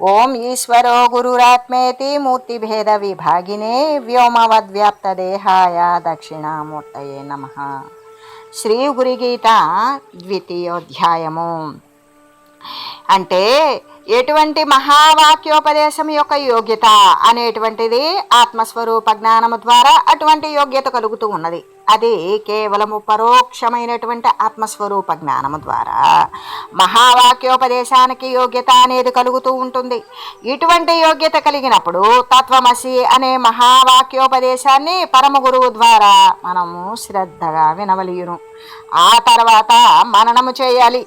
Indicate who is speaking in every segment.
Speaker 1: ఓం ఈశ్వరో గురురాత్మేతి మూర్తిభేద విభాగినే వ్యోమవద్వ్యాప్తదేహాయ దక్షిణామూర్తయే నమ. శ్రీ గురిగీత ద్వితీయోధ్యాయము. అంటే ఎటువంటి మహావాక్యోపదేశం యొక్క యోగ్యత అనేటువంటిది ఆత్మస్వరూప జ్ఞానము ద్వారా అటువంటి యోగ్యత కలుగుతూ ఉన్నది. అది కేవలము పరోక్షమైనటువంటి ఆత్మస్వరూప జ్ఞానము ద్వారా మహావాక్యోపదేశానికి యోగ్యత అనేది కలుగుతూ ఉంటుంది. ఇటువంటి యోగ్యత కలిగినప్పుడు తత్వమసి అనే మహావాక్యోపదేశాన్ని పరమ గురువు ద్వారా మనము శ్రద్ధగా వినవలియును. ఆ తర్వాత మననము చేయాలి.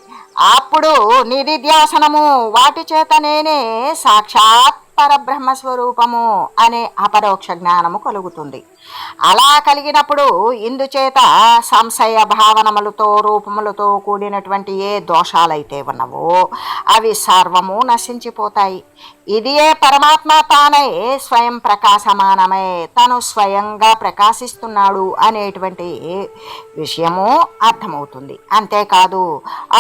Speaker 1: అప్పుడు నిధిధ్యాసనము వాటి చేత నేనే సాక్షాత్ పరబ్రహ్మస్వరూపము అనే అపరోక్ష జ్ఞానము కలుగుతుంది. అలా కలిగినప్పుడు ఇందుచేత సంశయ భావనములతో రూపములతో కూడినటువంటి ఏ దోషాలైతే ఉన్నవో అవి సర్వము నశించిపోతాయి. ఇదియే పరమాత్మ తానై స్వయం ప్రకాశమానమై తను స్వయంగా ప్రకాశిస్తున్నాడు అనేటువంటి విషయము అర్థమవుతుంది. అంతేకాదు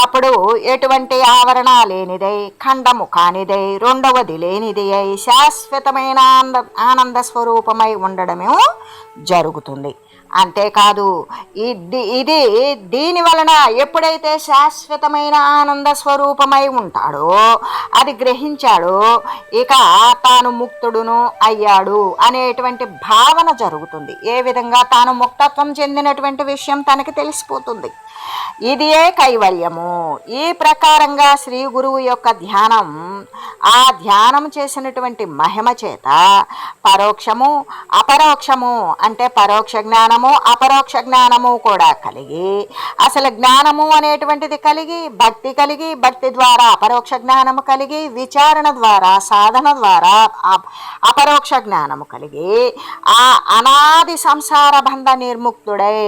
Speaker 1: అప్పుడు ఎటువంటి ఆవరణ లేనిదై ఖండము కానిదై రెండవది లేనిది అయి శాశ్వతమైన ఆనంద ఆనంద స్వరూపమై ఉండడమే జరుగుతుంది. అంతేకాదు ఇది ఇది దీని వలన ఎప్పుడైతే శాశ్వతమైన ఆనంద స్వరూపమై ఉంటాడో అది గ్రహించాడో ఇక తాను ముక్తుడును అయ్యాడు అనేటువంటి భావన జరుగుతుంది. ఏ విధంగా తాను ముక్తత్వం చెందినటువంటి విషయం తనకి తెలిసిపోతుంది. ఇదియే కైవల్యము. ఈ ప్రకారంగా శ్రీ గురువు యొక్క ధ్యానం ఆ ధ్యానం చేసినటువంటి మహిమ చేత పరోక్షము అపరోక్షము అంటే పరోక్ష జ్ఞానము అపరోక్ష జ్ఞానము కూడా కలిగి అసలు జ్ఞానము అనేటువంటిది కలిగి భక్తి కలిగి భక్తి ద్వారా అపరోక్ష జ్ఞానము కలిగి విచారణ ద్వారా సాధన ద్వారా అపరోక్ష జ్ఞానము కలిగి ఆ అనాది సంసార బంధ నిర్ముక్తుడై.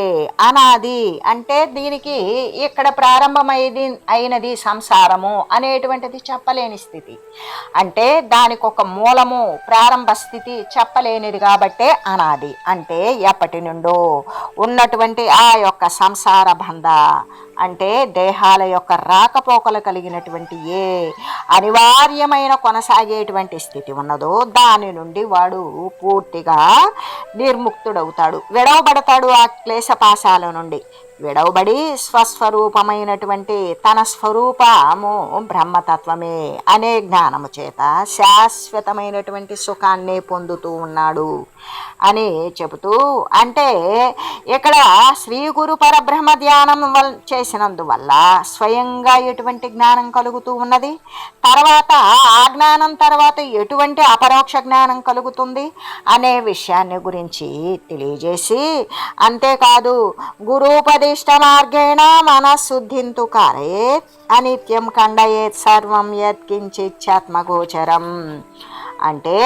Speaker 1: అనాది అంటే దీనికి ఇక్కడ ప్రారంభమైది అయినది సంసారము అనేటువంటిది చెప్పలేని స్థితి. అంటే దానికి ఒక మూలము ప్రారంభ స్థితి చెప్పలేనిది కాబట్టే అనాది. అంటే ఎప్పటి నుండో ఉన్నటువంటి ఆ యొక్క సంసార బంధ అంటే దేహాల యొక్క రాకపోకలు కలిగినటువంటి ఏ అనివార్యమైన కొనసాగేటువంటి స్థితి ఉన్నదో దాని నుండి వాడు పూర్తిగా నిర్ముక్తుడవుతాడు విడవబడతాడు ఆ క్లేశపాశాల నుండి. విడవబడి స్వస్వరూపమైనటువంటి తన స్వరూపము బ్రహ్మతత్వమే అనే జ్ఞానము చేత శాశ్వతమైనటువంటి సుఖాన్ని పొందుతూ ఉన్నాడు అని చెబుతూ అంటే ఇక్కడ శ్రీ గురు పరబ్రహ్మ ధ్యానం వల్ చేసినందువల్ల స్వయంగా ఎటువంటి జ్ఞానం కలుగుతూ ఉన్నది? తర్వాత ఆ జ్ఞానం తర్వాత ఎటువంటి అపరోక్ష జ్ఞానం కలుగుతుంది? అనే విషయాన్ని గురించి తెలియజేసి అంతేకాదు గురూపదిష్ట మార్గేణ మనశుద్ధింతు కారే అనిత్యం ఖండయేత్ సర్వం యత్కించిత్యాత్మగోచరం అంటే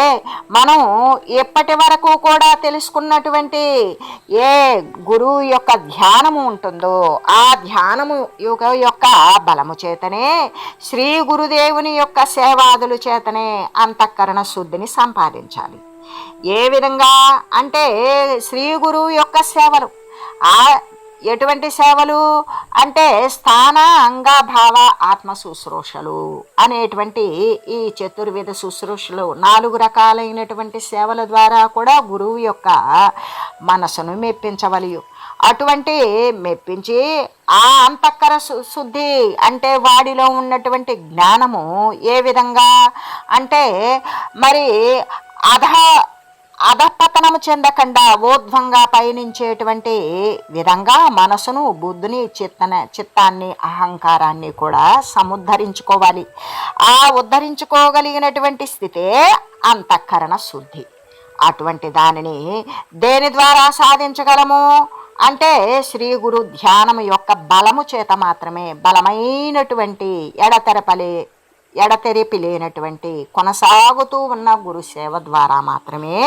Speaker 1: మనం ఎప్పటి వరకు కూడా తెలుసుకున్నటువంటి ఏ గురువు యొక్క ధ్యానము ఉంటుందో ఆ ధ్యానము యుగ యొక్క బలము చేతనే శ్రీ గురుదేవుని యొక్క సేవాదుల చేతనే అంతఃకరణ శుద్ధిని సంపాదించాలి. ఏ విధంగా అంటే శ్రీ గురువు యొక్క సేవలు ఆ ఎటువంటి సేవలు? అంటే స్థాన అంగభావ ఆత్మ శుశ్రూషలు అనేటువంటి ఈ చతుర్విధ శుశ్రూషలు నాలుగు రకాలైనటువంటి సేవల ద్వారా కూడా గురువు యొక్క మనసును మెప్పించవలయు అటువంటి మెప్పించి ఆ అంతఃకర శుద్ధి అంటే వాడిలో ఉన్నటువంటి జ్ఞానము ఏ విధంగా? అంటే మరి అధ అధపతనము చెందకుండా ఊర్ధ్వంగా పయనించేటువంటి విధంగా మనసును బుద్ధిని చిత్తన చిత్తాన్ని అహంకారాన్ని కూడా సముద్ధరించుకోవాలి. ఆ ఉద్ధరించుకోగలిగినటువంటి స్థితే అంతఃకరణ శుద్ధి. అటువంటి దానిని దేని ద్వారా సాధించగలము? అంటే శ్రీ గురు ధ్యానము యొక్క బలము చేత మాత్రమే బలమైనటువంటి ఎడతెరపలే ఎడతెరిపి లేనటువంటి కొనసాగుతూ ఉన్న గురుసేవ ద్వారా మాత్రమే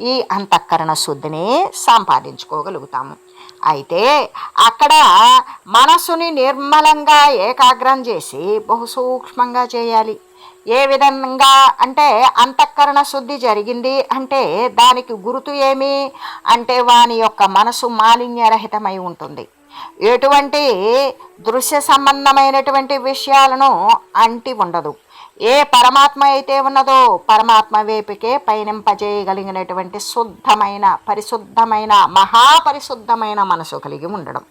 Speaker 1: ఈ అంతఃకరణ శుద్ధిని సంపాదించుకోగలుగుతాము. అయితే అక్కడ మనసుని నిర్మలంగా ఏకాగ్రం చేసి బహు సూక్ష్మంగా చేయాలి. ఏ విధంగా అంటే అంతఃకరణ శుద్ధి జరిగింది అంటే దానికి గుర్తు ఏమి? అంటే వాని యొక్క మనసు మాలిన్యరహితమై ఉంటుంది. ఎటువంటి దృశ్య సంబంధమైనటువంటి విషయాలను అంటి ఉండదు. ఏ పరమాత్మ అయితే ఉన్నదో పరమాత్మ వేపుకే పయనింపజేయగలిగినటువంటి శుద్ధమైన పరిశుద్ధమైన మహాపరిశుద్ధమైన మనసు కలిగి ఉండడం.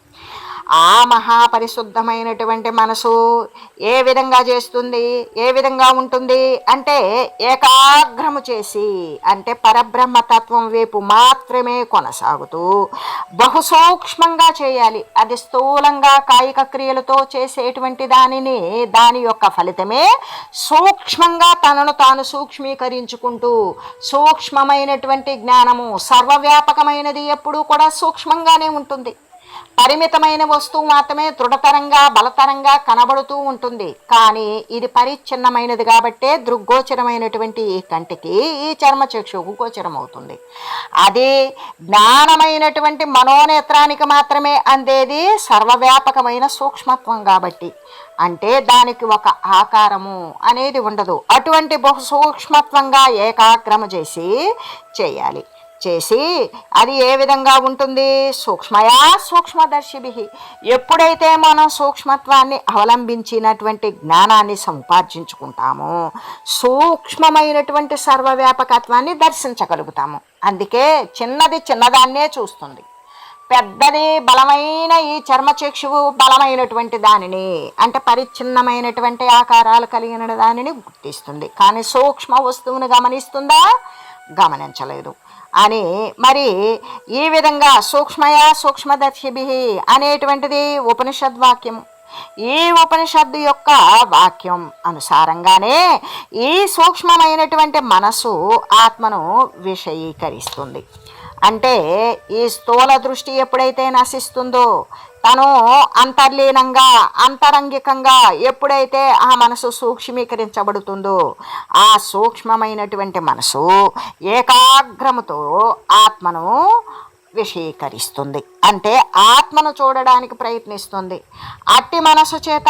Speaker 1: ఆ మహాపరిశుద్ధమైనటువంటి మనసు ఏ విధంగా చేస్తుంది ఏ విధంగా ఉంటుంది అంటే ఏకాగ్రము చేసి అంటే పరబ్రహ్మతత్వం వైపు మాత్రమే కొనసాగుతూ బహుసూక్ష్మంగా చేయాలి. అది స్థూలంగా కాయిక క్రియలతో చేసేటువంటి దానిని దాని యొక్క ఫలితమే సూక్ష్మంగా తనను తాను సూక్ష్మీకరించుకుంటూ సూక్ష్మమైనటువంటి జ్ఞానము సర్వవ్యాపకమైనది ఎప్పుడూ కూడా సూక్ష్మంగానే ఉంటుంది. పరిమితమైన వస్తువు మాత్రమే దృఢతరంగా బలతరంగా కనబడుతూ ఉంటుంది. కానీ ఇది పరిచ్ఛిన్నమైనది కాబట్టే దృగ్గోచరమైనటువంటి ఈ కంటికి ఈ చర్మ గోచరం అవుతుంది అది జ్ఞానమైనటువంటి మనోనేత్రానికి మాత్రమే అందేది సర్వవ్యాపకమైన సూక్ష్మత్వం కాబట్టి. అంటే దానికి ఒక ఆకారము అనేది ఉండదు. అటువంటి బహు సూక్ష్మత్వంగా చేసి చేయాలి. చేసి అది ఏ విధంగా ఉంటుంది? సూక్ష్మయా సూక్ష్మదర్శిభి. ఎప్పుడైతే మనం సూక్ష్మత్వాన్ని అవలంబించినటువంటి జ్ఞానాన్ని సంపార్జించుకుంటామో సూక్ష్మమైనటువంటి సర్వవ్యాపకత్వాన్ని దర్శించగలుగుతాము. అందుకే చిన్నది చిన్నదాన్నే చూస్తుంది. పెద్దది బలమైన ఈ చర్మచక్షువు బలమైనటువంటి దానిని అంటే పరిచ్ఛిన్నమైనటువంటి ఆకారాలు కలిగిన దానిని గుర్తిస్తుంది. కానీ సూక్ష్మ వస్తువును గమనిస్తుందా? గమనించలేదు. అని మరి ఈ విధంగా సూక్ష్మయ సూక్ష్మదర్శిభి అనేటువంటిది ఉపనిషద్ వాక్యము ఈ ఉపనిషత్తు యొక్క వాక్యం అనుసారంగానే ఈ సూక్ష్మమైనటువంటి మనసు ఆత్మను విషయీకరిస్తుంది. అంటే ఈ స్థూల దృష్టి ఎప్పుడైతే నశిస్తుందో తను అంతర్లీనంగా అంతరంగికంగా ఎప్పుడైతే ఆ మనసు సూక్ష్మీకరించబడుతుందో ఆ సూక్ష్మమైనటువంటి మనసు ఏకాగ్రముతో ఆత్మను విషీకరిస్తుంది అంటే ఆత్మను చూడడానికి ప్రయత్నిస్తుంది. అట్టి మనసు చేత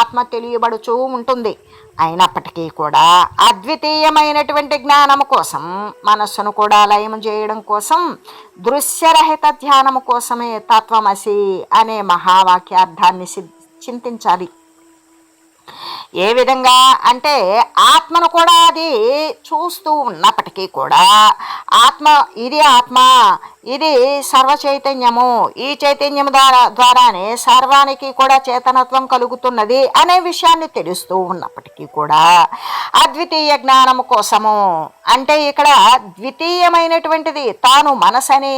Speaker 1: ఆత్మ తెలియబడుచూ ఉంటుంది. అయినప్పటికీ కూడా అద్వితీయమైనటువంటి జ్ఞానము కోసం మనస్సును కూడా లయం చేయడం కోసం దృశ్యరహిత ధ్యానము కోసమే తత్వమసి అనే మహావాక్యార్థాన్ని చింతించాలి. ఏ విధంగా అంటే ఆత్మను కూడా అది చూస్తూ ఉన్నప్పటికీ కూడా ఆత్మ ఇది ఆత్మ ఇది సర్వ చైతన్యము ఈ చైతన్యము ద్వారా ద్వారానే సర్వానికి కూడా చేతనత్వం కలుగుతున్నది అనే విషయాన్ని తెలుస్తూ ఉన్నప్పటికీ కూడా అద్వితీయ జ్ఞానము కోసము. అంటే ఇక్కడ ద్వితీయమైనటువంటిది తాను మనసని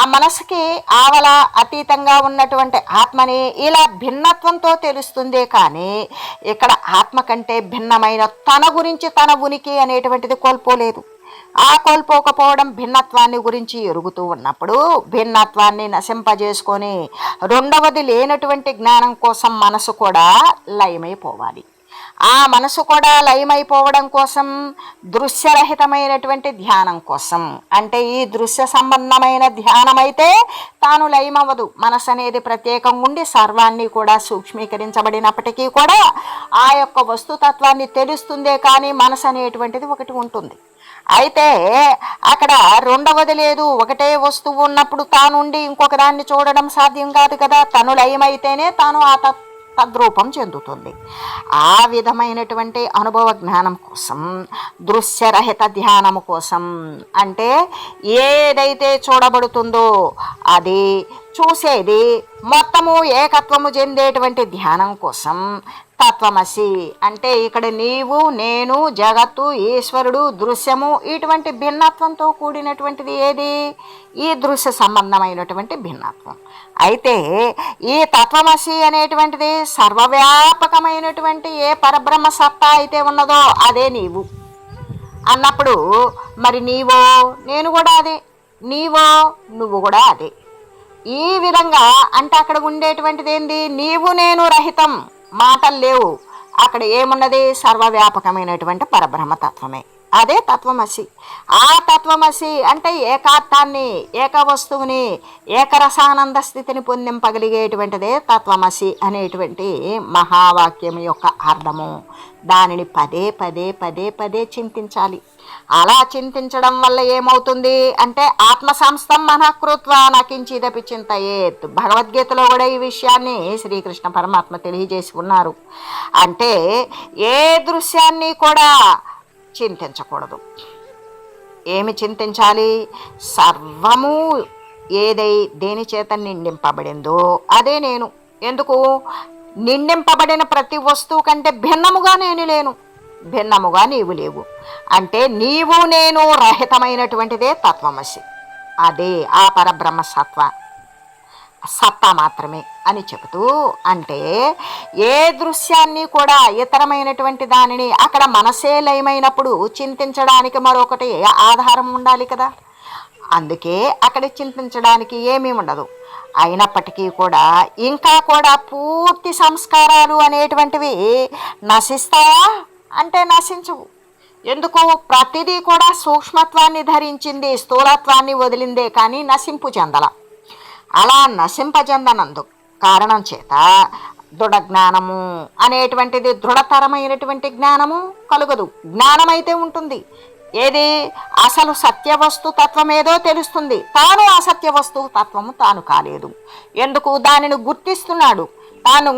Speaker 1: ఆ మనసుకి ఆవల అతీతంగా ఉన్నటువంటి ఆత్మని ఇలా భిన్నత్వంతో తెలుస్తుంది కానీ ఇక్కడ ఆత్మ కంటే భిన్నమైన తన గురించి తన ఉనికి అనేటువంటిది కోల్పోలేదు. ఆ కోల్పోకపోవడం భిన్నత్వాన్ని గురించి ఎరుగుతూ ఉన్నప్పుడు భిన్నత్వాన్ని నశింపజేసుకొని రెండవది లేనటువంటి జ్ఞానం కోసం మనసు కూడా లయమైపోవాలి. ఆ మనసు కూడా లయమైపోవడం కోసం దృశ్యరహితమైనటువంటి ధ్యానం కోసం. అంటే ఈ దృశ్య సంబంధమైన ధ్యానం అయితే తాను లయమవ్వదు. మనసు అనేది ప్రత్యేకంగా ఉండి సర్వాన్ని కూడా సూక్ష్మీకరించబడినప్పటికీ కూడా ఆ యొక్క వస్తుతత్వాన్ని తెలుస్తుందే కానీ మనసు అనేటువంటిది ఒకటి ఉంటుంది. అయితే అక్కడ రెండవది లేదు. ఒకటే వస్తువు ఉన్నప్పుడు తానుండి ఇంకొక దాన్ని చూడడం సాధ్యం కాదు కదా. తను లయమైతేనే తాను ఆ తద్రూపం చెందుతుంది. ఆ విధమైనటువంటి అనుభవ జ్ఞానం కోసం దృశ్యరహిత ధ్యానము కోసం అంటే ఏదైతే చూడబడుతుందో అది చూసేది మొత్తము ఏకత్వము చెందేటువంటి ధ్యానం కోసం తత్వమసి. అంటే ఇక్కడ నీవు నేను జగత్తు ఈశ్వరుడు దృశ్యము ఇటువంటి భిన్నత్వంతో కూడినటువంటిది ఏది? ఈ దృశ్య సంబంధమైనటువంటి భిన్నత్వం. అయితే ఈ తత్వమసి అనేటువంటిది సర్వవ్యాపకమైనటువంటి ఏ పరబ్రహ్మ సత్తా అయితే ఉన్నదో అదే నీవు. అన్నప్పుడు మరి నీవో? నేను కూడా అదే. నీవో? నువ్వు కూడా అదే. ఈ విధంగా అంటే అక్కడ ఉండేటువంటిది ఏంది? నీవు నేను రహితం. మాటలు లేవు. అక్కడ ఏమున్నది? సర్వవ్యాపకమైనటువంటి పరబ్రహ్మతత్వమే. అదే తత్వమసి. ఆ తత్వమసి అంటే ఏకార్థాన్ని ఏక వస్తువుని ఏకరసానంద స్థితిని పొందింపగలిగేటువంటిదే తత్వమసి అనేటువంటి మహావాక్యం యొక్క అర్థము. దానిని పదే పదే పదే పదే చింతించాలి. అలా చింతించడం వల్ల ఏమవుతుంది అంటే ఆత్మ సంస్థం మనకృత్వ నకించిదపి చింతయేత్. భగవద్గీతలో కూడా ఈ విషయాన్ని శ్రీకృష్ణ పరమాత్మ తెలియజేసి ఉన్నారు అంటే ఏ దృశ్యాన్ని కూడా చింతించకూడదు. ఏమి చింతించాలి? సర్వము ఏదై దేని చేత నిండింపబడిందో అదే నేను. ఎందుకు? నిండింపబడిన ప్రతి వస్తువు కంటే భిన్నముగా నేను లేను. భిన్నముగా నీవు లేవు. అంటే నీవు నేను రహితమైనటువంటిదే తత్వమసి. అదే ఆ పరబ్రహ్మ సత్వ. సత్తా మాత్రమే అని చెబుతూ అంటే ఏ దృశ్యాన్ని కూడా ఇతరమైనటువంటి దానిని అక్కడ మనసే లయమైనప్పుడు చింతించడానికి మరొకటి ఆధారం ఉండాలి కదా. అందుకే అక్కడ చింతించడానికి ఏమీ ఉండదు. అయినప్పటికీ కూడా ఇంకా కూడా పూర్తి సంస్కారాలు అనేటువంటివి నశిస్తాయా? అంటే నశించవు. ఎందుకు? ప్రతిదీ కూడా సూక్ష్మత్వాన్ని ధరించింది స్థూలత్వాన్ని వదిలిందే కానీ నశింపు చెందల. అలా నశింపజెందనందు కారణం చేత దృఢ జ్ఞానము అనేటువంటిది దృఢతరమైనటువంటి జ్ఞానము కలుగదు. జ్ఞానమైతే ఉంటుంది. ఏది? అసలు సత్యవస్తు ఏదో తెలుస్తుంది. తాను అసత్య వస్తువు తత్వము తాను కాలేదు. ఎందుకు? దానిని గుర్తిస్తున్నాడు. తాను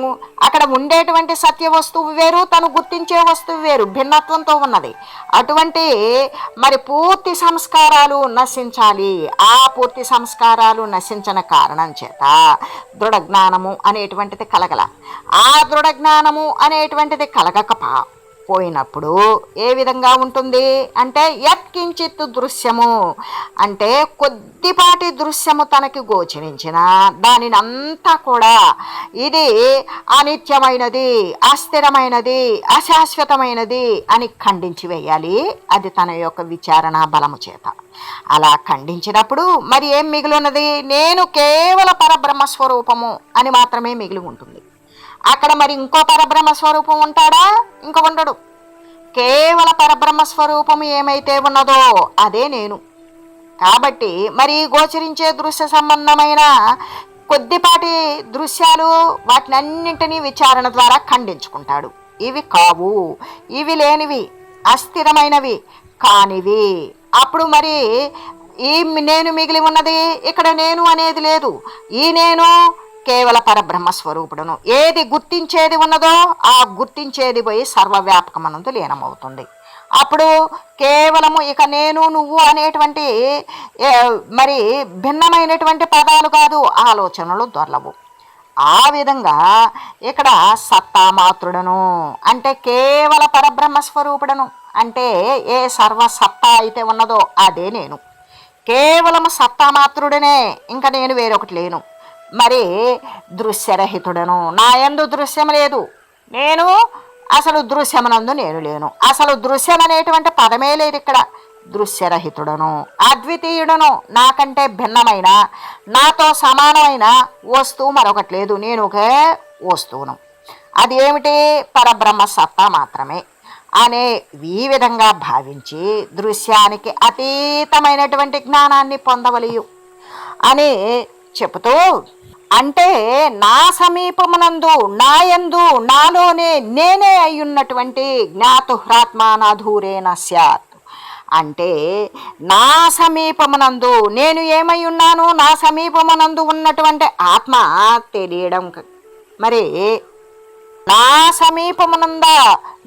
Speaker 1: అక్కడ ఉండేటువంటి సత్య వస్తువు వేరు తను గుర్తించే వస్తువు వేరు భిన్నత్వంతో ఉన్నది. అటువంటి మరి పూర్తి సంస్కారాలు నశించాలి. ఆ పూర్తి సంస్కారాలు నశించిన కారణం చేత దృఢ జ్ఞానము అనేటువంటిది కలగల. ఆ దృఢ జ్ఞానము అనేటువంటిది కలగకపా పోయినప్పుడు ఏ విధంగా ఉంటుంది? అంటే యత్కించిత్ దృశ్యము. అంటే కొద్దిపాటి దృశ్యము తనకి గోచరించిన దానిని అంతా కూడా ఇది అనిత్యమైనది అస్థిరమైనది అశాశ్వతమైనది అని ఖండించి వేయాలి. అది తన యొక్క విచారణ బలము చేత. అలా ఖండించినప్పుడు మరి ఏం మిగిలి ఉన్నది నేను కేవల పరబ్రహ్మ స్వరూపము అని మాత్రమే మిగిలి ఉంటుంది. అక్కడ మరి ఇంకో పరబ్రహ్మ స్వరూపం ఉంటాడా? ఇంకో ఉండడు. కేవల పరబ్రహ్మ స్వరూపం ఏమైతే ఉన్నదో అదే నేను. కాబట్టి మరి గోచరించే దృశ్య సంబంధమైన కొద్దిపాటి దృశ్యాలు వాటిని అన్నింటినీ విచారణ ద్వారా ఖండించుకుంటాడు. ఇవి కావు. ఇవి లేనివి అస్థిరమైనవి కానివి. అప్పుడు మరి ఈ నేను మిగిలి ఉన్నది ఇక్కడ నేను అనేది లేదు. ఈ నేను కేవల పరబ్రహ్మ స్వరూపుడును. ఏది గుర్తించేది ఉన్నదో ఆ గుర్తించేది పోయి సర్వవ్యాపకమనందు లీనమవుతుంది. అప్పుడు కేవలము ఇక నేను నువ్వు అనేటువంటి మరి భిన్నమైనటువంటి పదాలు కాదు ఆలోచనలు దొరలవు. ఆ విధంగా ఇక్కడ సత్తామాతృడను అంటే కేవల పరబ్రహ్మ స్వరూపుడను. అంటే ఏ సర్వ సత్తా అయితే ఉన్నదో అదే నేను. కేవలం సత్తామాత్రుడనే ఇంకా నేను వేరొకటి లేను. మరి దృశ్యరహితుడను. నా ఎందు దృశ్యం లేదు. నేను అసలు దృశ్యమనందు నేను లేను. అసలు దృశ్యం అనేటువంటి పదమే లేదు ఇక్కడ. దృశ్యరహితుడను. అద్వితీయుడను నాకంటే భిన్నమైన నాతో సమానమైన వస్తువు మరొకటి లేదు. నేను ఒకే వస్తువును. అది ఏమిటి? పరబ్రహ్మ సత్తా మాత్రమే. అనే ఈ విధంగా భావించి దృశ్యానికి అతీతమైనటువంటి జ్ఞానాన్ని పొందవలియు అని చెబుతూ అంటే నా సమీపమునందు నాయందు నాలోనే నేనే అయ్యున్నటువంటి జ్ఞాతుహ్రాత్మానాధూరేణ స్యాత్. అంటే నా సమీపమునందు నేను ఏమై ఉన్నాను నా సమీపమునందు ఉన్నటువంటి ఆత్మ తెలియడం క- మరి నా సమీపమునంద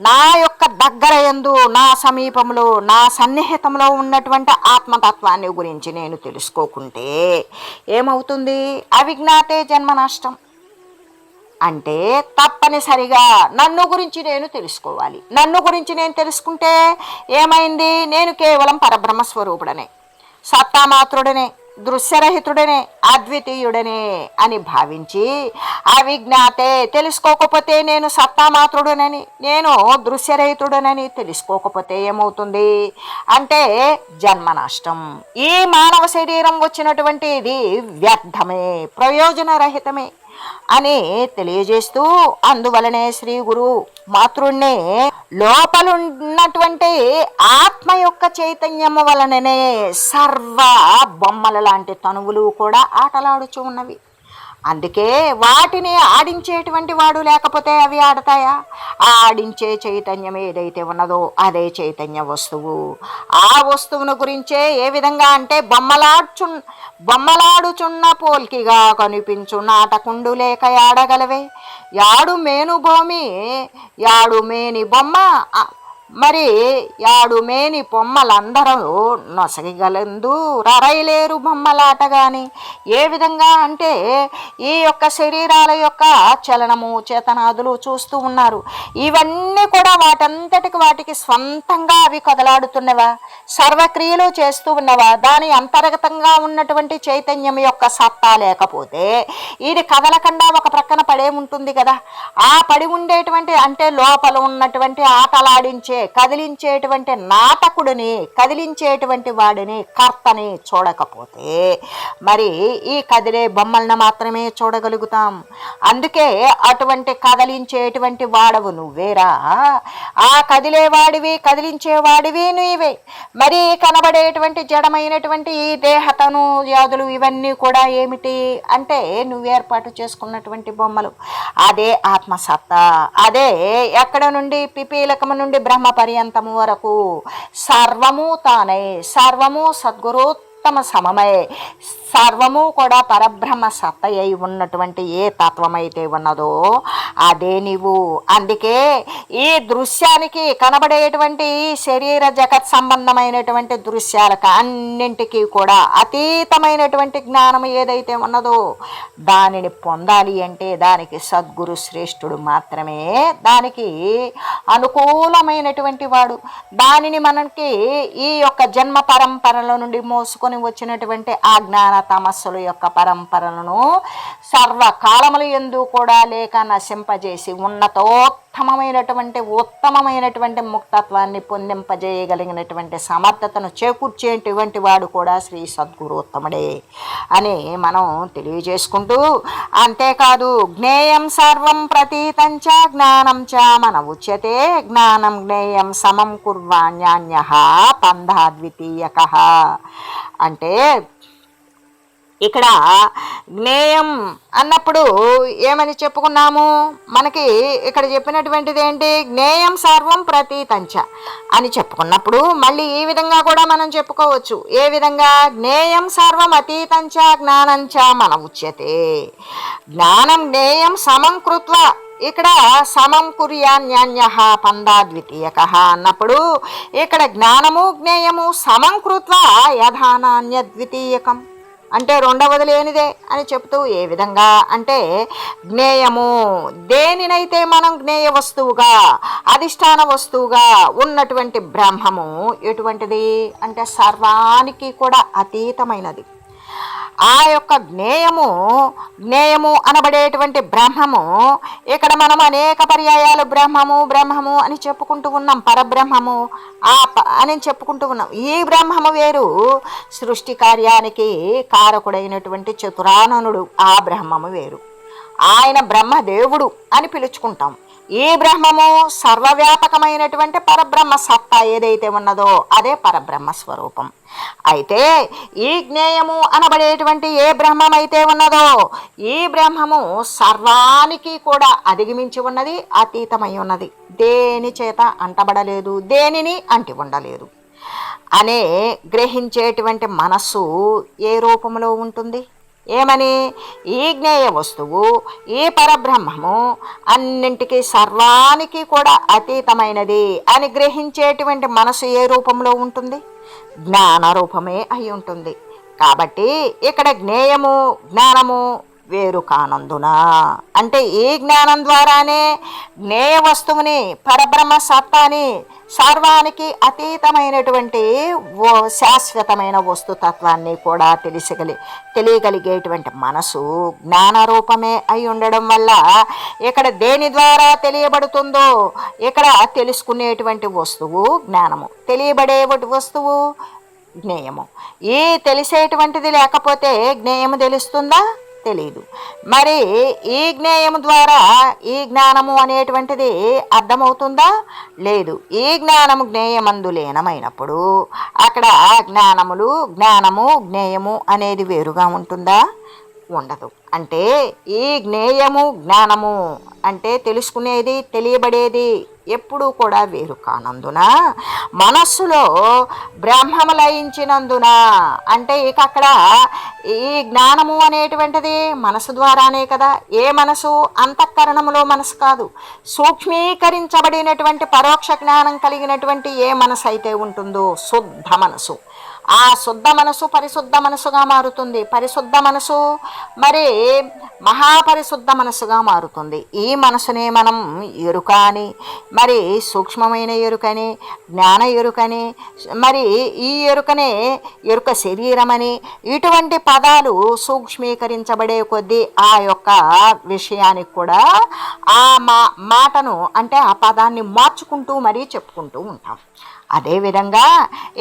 Speaker 1: నా యొక్క దగ్గర ఎందు నా సమీపంలో నా సన్నిహితంలో ఉన్నటువంటి ఆత్మతత్వాన్ని గురించి నేను తెలుసుకోకుంటే ఏమవుతుంది? అవిజ్ఞాతే జన్మ నష్టం. అంటే తప్పనిసరిగా నన్ను గురించి నేను తెలుసుకోవాలి. నన్ను గురించి నేను తెలుసుకుంటే ఏమైంది? నేను కేవలం పరబ్రహ్మ స్వరూపుడనే సత్తామాత్రుడనే. దృశ్యరహితుడనే అద్వితీయుడనే అని భావించి అవిజ్ఞాతే తెలుసుకోకపోతే నేను సత్తామాత్రుడనని నేను దృశ్యరహితుడనని తెలుసుకోకపోతే ఏమవుతుంది? అంటే జన్మ నష్టం ఈ మానవ శరీరం వచ్చినటువంటి ఇది వ్యర్థమే ప్రయోజనరహితమే. అని తెలియజేస్తూ అందువలనే శ్రీ గురు మాతృణ్ణి లోపలున్నటువంటి ఆత్మ యొక్క చైతన్యము వలననే సర్వ బొమ్మల లాంటి తనువులు కూడా ఆటలాడుచు ఉన్నవి. అందుకే వాటిని ఆడించేటువంటి వాడు లేకపోతే అవి ఆడతాయా? ఆ ఆడించే చైతన్యం ఏదైతే ఉన్నదో అదే చైతన్య వస్తువు. ఆ వస్తువును గురించే ఏ విధంగా అంటే బొమ్మలాడ్చు బొమ్మలాడుచున్న పోల్కిగా కనిపించు నాటకుండు లేక ఆడగలవే యాడు మేను భూమి యాడు మేని బొమ్మ మరి యాడు మేని బొమ్మలందరూ నొసగగలందు రరైలేరు బొమ్మలాట గాని. ఏ విధంగా అంటే ఈ యొక్క శరీరాల యొక్క చలనము చేతనాదులు చూస్తూ ఉన్నారు. ఇవన్నీ కూడా వాటంతటికి వాటికి స్వంతంగా అవి కదలాడుతున్నవా? సర్వక్రియలు చేస్తూ ఉన్నవా? దాని అంతర్గతంగా ఉన్నటువంటి చైతన్యం యొక్క సత్తా లేకపోతే ఇది కదలకుండా ఒక ప్రక్కన పడే ఉంటుంది కదా? ఆ పడి ఉండేటువంటి అంటే లోపల ఉన్నటువంటి ఆటలాడించే కదిలించేటువంటి నాటకుడిని కదిలించేటువంటి వాడిని కర్తని చూడకపోతే మరి ఈ కదిలే బొమ్మలను మాత్రమే చూడగలుగుతాం. అందుకే అటువంటి కదిలించేటువంటి వాడవు నువ్వేరా. ఆ కదిలేవాడివి కదిలించేవాడివి నువ్వే మరి కనబడేటువంటి జడమైనటువంటి ఈ దేహతను వ్యాధులు ఇవన్నీ కూడా ఏమిటి అంటే నువ్వు ఏర్పాటు చేసుకున్నటువంటి బొమ్మలు. అదే ఆత్మసత్తా. అదే ఎక్కడ నుండి పిపీలకము నుండి బ్రహ్మ పర్యంతము వరకు సర్వము తానే సర్వము సద్గురోత్తమ సమమే. సర్వము కూడా పరబ్రహ్మ సత్త అయి ఉన్నటువంటి ఏ తత్వమైతే ఉన్నదో అదే నీవు. అందుకే ఈ దృశ్యానికి కనబడేటువంటి శరీర జగత్ సంబంధమైనటువంటి దృశ్యాలకు అన్నింటికీ కూడా అతీతమైనటువంటి జ్ఞానం ఏదైతే ఉన్నదో దానిని పొందాలి అంటే దానికి సద్గురు శ్రేష్ఠుడు మాత్రమే దానికి అనుకూలమైనటువంటి వాడు. దానిని మనకి ఈ యొక్క జన్మ పరంపరల నుండి మోసుకొని వచ్చినటువంటి ఆ జ్ఞాన తమస్సుల యొక్క పరంపరలను సర్వకాలములు ఎందు కూడా లేక నశింపజేసి ఉన్నతోత్తమమైనటువంటి ఉత్తమమైనటువంటి ముక్తత్వాన్ని పొందింపజేయగలిగినటువంటి సమర్థతను చేకూర్చేటువంటి వాడు కూడా శ్రీ సద్గురోత్తముడే అని మనం తెలియజేసుకుంటూ అంతేకాదు జ్ఞేయం సర్వం ప్రతీతం చ జ్ఞానం చ మన ఉచ్యతే జ్ఞానం జ్ఞేయం సమం కుర్వాణ్యాన్య పంధాద్వితీయక అంటే ఇక్కడ జ్ఞేయం అన్నప్పుడు ఏమని చెప్పుకున్నాము? మనకి ఇక్కడ చెప్పినటువంటిది ఏంటి? జ్ఞేయం సర్వం ప్రతీతంచ అని చెప్పుకున్నప్పుడు మళ్ళీ ఈ విధంగా కూడా మనం చెప్పుకోవచ్చు. ఏ విధంగా? జ్ఞేయం సర్వం అతీతంచ జ్ఞానంచ మన ఉచ్యతే. జ్ఞానం జ్ఞేయం సమం కృత్వ. ఇక్కడ సమం కుర్యాన్యాన్య పందాద్వితీయక అన్నప్పుడు ఇక్కడ జ్ఞానము జ్ఞేయము సమం కృత్వ యథానాన్య ద్వితీయకం. అంటే రెండవది లేనిదే అని చెప్తూ ఏ విధంగా అంటే జ్ఞేయము. దేనినైతే మనం జ్ఞేయ వస్తువుగా అధిష్టాన వస్తువుగా ఉన్నటువంటి బ్రహ్మము ఎటువంటిది? అంటే సర్వానికి కూడా అతీతమైనది. ఆ యొక్క జ్ఞేయము జ్ఞేయము అనబడేటువంటి బ్రహ్మము ఇక్కడ మనం అనేక పర్యాయాలు బ్రహ్మము బ్రహ్మము అని చెప్పుకుంటూ ఉన్నాం పరబ్రహ్మము ఆ ప- అని చెప్పుకుంటూ ఉన్నాం. ఈ బ్రహ్మము వేరు సృష్టి కార్యానికి కారకుడైనటువంటి చతురాననుడు ఆ బ్రహ్మము వేరు. ఆయన బ్రహ్మదేవుడు అని పిలుచుకుంటాం. ఈ బ్రహ్మము సర్వవ్యాపకమైనటువంటి పరబ్రహ్మ సత్తా ఏదైతే ఉన్నదో అదే పరబ్రహ్మ స్వరూపం. అయితే ఈ జ్ఞేయము అనబడేటువంటి ఏ బ్రహ్మమైతే ఉన్నదో ఈ బ్రహ్మము సర్వానికి కూడా అధిగమించి ఉన్నది అతీతమై ఉన్నది. దేని చేత అంటబడలేదు దేనిని అంటి ఉండలేదు. అనే గ్రహించేటువంటి మనస్సు ఏ రూపంలో ఉంటుంది? ఏమని? ఈ జ్ఞేయ వస్తువు ఈ పరబ్రహ్మము అన్నింటికి సర్వానికి కూడా అతీతమైనది అని గ్రహించేటువంటి మనసు ఏ రూపంలో ఉంటుంది? జ్ఞాన రూపమే అయి ఉంటుంది. కాబట్టి ఇక్కడ జ్ఞేయము జ్ఞానము వేరు కానందున అంటే ఈ జ్ఞానం ద్వారానే జ్ఞేయ వస్తువుని పరబ్రహ్మ సత్తాని సర్వానికి అతీతమైనటువంటి ఓ శాశ్వతమైన వస్తుతత్వాన్ని కూడా తెలిసగలి తెలియగలిగేటువంటి మనసు జ్ఞానరూపమే అయి ఉండడం వల్ల ఇక్కడ దేని ద్వారా తెలియబడుతుందో ఇక్కడ తెలుసుకునేటువంటి వస్తువు జ్ఞానము. తెలియబడే వస్తువు జ్ఞేయము. ఈ తెలిసేటువంటిది లేకపోతే జ్ఞేయము తెలుస్తుందా? తెలియదు మరి ఈ జ్ఞేయము ద్వారా ఈ జ్ఞానము అనేటువంటిది అర్థమవుతుందా? లేదు. ఈ జ్ఞానము జ్ఞేయమందు లీనమైనప్పుడు అక్కడ జ్ఞానములు జ్ఞానము జ్ఞేయము అనేది వేరుగా ఉంటుందా? ఉండదు. అంటే ఈ జ్ఞేయము జ్ఞానము అంటే తెలుసుకునేది తెలియబడేది ఎప్పుడూ కూడా వేరు కానందున మనస్సులో బ్రహ్మము లయించినందున అంటే ఇక అక్కడ ఈ జ్ఞానము అనేటువంటిది మనసు ద్వారానే కదా. ఏ మనసు అంతఃకరణములో మనసు కాదు. సూక్ష్మీకరించబడినటువంటి పరోక్ష జ్ఞానం కలిగినటువంటి ఏ మనసు అయితే ఉంటుందో శుద్ధ మనసు ఆ శుద్ధ మనసు పరిశుద్ధ మనసుగా మారుతుంది. పరిశుద్ధ మనసు మరి మహాపరిశుద్ధ మనసుగా మారుతుంది. ఈ మనసునే మనం ఎరుక అని మరి సూక్ష్మమైన ఎరుకని జ్ఞాన ఎరుకని మరి ఈ ఎరుకనే ఎరుక శరీరమని ఇటువంటి పదాలు సూక్ష్మీకరించబడే కొద్దీ ఆ యొక్క విషయానికి కూడా ఆ మా మాటను అంటే ఆ పదాన్ని మార్చుకుంటూ మరీ చెప్పుకుంటూ ఉంటాం. అదేవిధంగా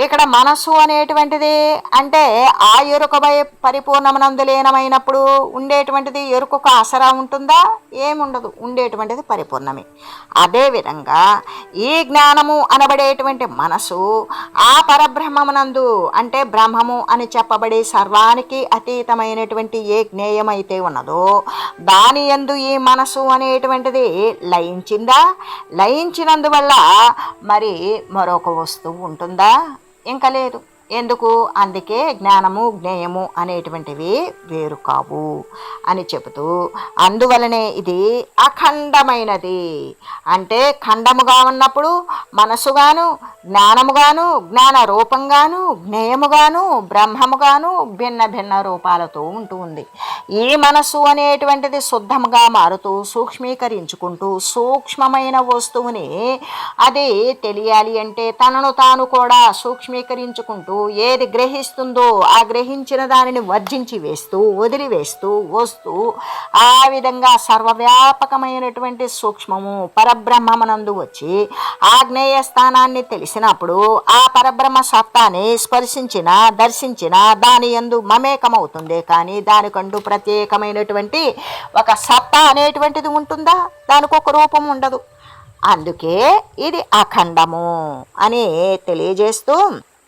Speaker 1: ఇక్కడ మనస్సు అనేటువంటిది అంటే ఆ ఎరుకపై పరిపూర్ణమనందు లీనమైనప్పుడు ఉండేటువంటిది ఎరుకకు ఆసరా ఉంటుందా? ఏముండదు. ఉండేటువంటిది పరిపూర్ణమే. అదేవిధంగా ఈ జ్ఞానము అనబడేటువంటి మనసు ఆ పరబ్రహ్మమునందు అంటే బ్రహ్మము అని చెప్పబడే సర్వానికి అతీతమైనటువంటి ఏ జ్ఞేయమైతే ఉన్నదో దాని యందు ఈ మనసు అనేటువంటిది లయించిందా? లయించినందువల్ల మరి మరొక వస్తువు ఉంటుందా? ఇంకా లేదు. ఎందుకు? అందుకే జ్ఞానము జ్ఞేయము అనేటువంటివి వేరు కావు అని చెబుతూ అందువలనే ఇది అఖండమైనది. అంటే ఖండముగా ఉన్నప్పుడు మనసుగాను జ్ఞానముగాను జ్ఞాన రూపంగాను జ్ఞేయముగాను బ్రహ్మముగాను భిన్న భిన్న రూపాలతో ఉంటూ ఉంది. ఈ మనసు అనేటువంటిది శుద్ధముగా మారుతూ సూక్ష్మీకరించుకుంటూ సూక్ష్మమైన వస్తువుని అది తెలియాలి అంటే తనను తాను కూడా సూక్ష్మీకరించుకుంటూ ఏది గ్రహిస్తుందో ఆ గ్రహించిన దానిని వర్జించి వేస్తూ వదిలివేస్తూ వస్తూ ఆ విధంగా సర్వవ్యాపకమైనటువంటి సూక్ష్మము పరబ్రహ్మమనందు వచ్చి ఆగ్నేయ స్థానాన్ని తెలిసినప్పుడు ఆ పరబ్రహ్మ సత్తాన్ని స్పర్శించిన దర్శించిన దాని ఎందు మమేకమవుతుంది. కానీ దానికంటూ ప్రత్యేకమైనటువంటి ఒక సత్తా అనేటువంటిది ఉంటుందా? దానికి ఒక రూపం ఉండదు. అందుకే ఇది అఖండము అని తెలియజేస్తూ